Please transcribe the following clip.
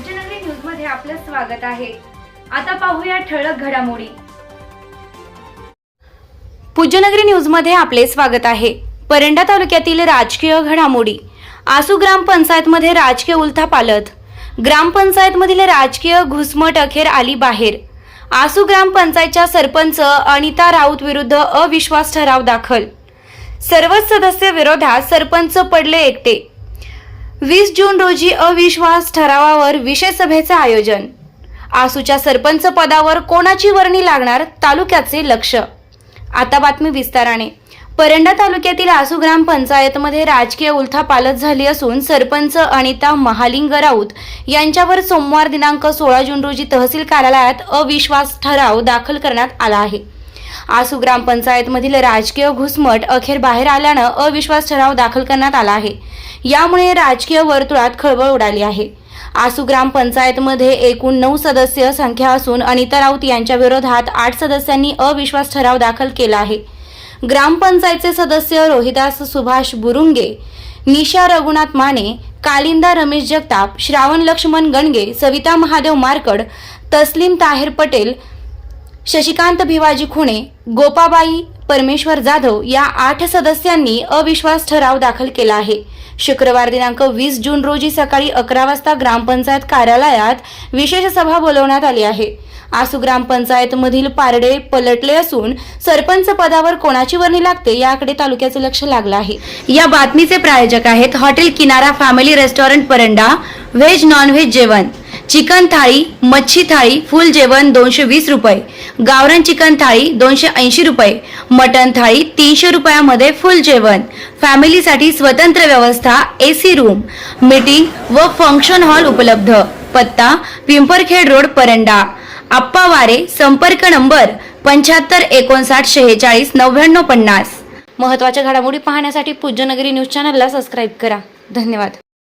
पूज्यनगरी न्यूजमध्ये आपलं स्वागत आहे. आता पाहूया ठळक घडामोडी. पूज्यनगरी न्यूजमध्ये आपले स्वागत आहे. परंडा तालुक्यातील राजकीय घडामोडी. आसू ग्रामपंचायतमध्ये राजकीय उलथापालथ ग्रामपंचायतमधील राजकीय घुसमट अखेर आली बाहेर. आसू ग्रामपंचायतच्या सरपंच अनिता राऊत विरुद्ध अविश्वास ठराव दाखल. सर्वच सदस्य विरोधात सरपंच पडले एकटे. वीस जून रोजी अविश्वास ठरावावर विशेष सभेचं आयोजन. आसूच्या सरपंच पदावर कोणाची वर्णी लागणार तालुक्याचे लक्ष. आता बातमी विस्ताराने. परंडा तालुक्यातील आसू ग्रामपंचायतमध्ये राजकीय उलथापालथ झाली असून सरपंच अनिता महालिंग राऊत यांच्यावर सोमवार दिनांक सोळा जून रोजी तहसील कार्यालयात अविश्वास ठराव दाखल करण्यात आला आहे. आसू ग्रामपंचायतमधील राजकीय घुसमट अखेर बाहेर आल्यानं अविश्वास ठराव दाखल करण्यात आला आहे. यामुळे राजकीय वर्तुळात खळबळ उडाली आहे. आसू ग्रामपंचायतमध्ये एकूण नऊ सदस्य संख्या असून अनिता राऊत यांच्या विरोधात आठ सदस्यांनी अविश्वास ठराव दाखल केला आहे. ग्रामपंचायतचे सदस्य रोहिदास सुभाष बुरुंगे निशा रघुनाथ माने कालिंदा रमेश जगताप श्रावण लक्ष्मण गणगे सविता महादेव मारकड तस्लीम ताहेर पटेल शशिकांत भिवाजी खुणे गोपाबाई परमेश्वर जाधव या आठ सदस्यांनी अविश्वास ठराव दाखल केला आहे. शुक्रवार दिनांक वीस जून रोजी सकाळी अकरा वाजता ग्रामपंचायत कार्यालयात विशेष सभा बोलवण्यात आली आहे. आसू ग्रामपंचायतमधील पारडे पलटले असून सरपंच पदावर कोणाची वर्णी लागते याकडे तालुक्याचे लक्ष लागलं आहे. या बातमीचे प्रायोजक आहेत hotel Kinara family restaurant Paranda veg non veg जेवण. चिकन थाळी मच्छी थाळी फुल जेवण दोनशे वीस रुपये. गावरान चिकन थाळी दोनशे ऐंशी रुपये. मटन थाळी तीनशे रुपयामध्ये फुल जेवण. फॅमिलीसाठी स्वतंत्र व्यवस्था ए सी रूम. मीटिंग व फंक्शन हॉल उपलब्ध. पत्ता पिंपरखेड रोड परंडा. आप्पा वारे संपर्क नंबर पंच्याहत्तर एकोणसाठ शेहेचाळीस नव्याण्णव पन्नास. महत्त्वाच्या घडामोडी पाहण्यासाठी पूज्यनगरी न्यूज चॅनलला सबस्क्राईब करा. धन्यवाद.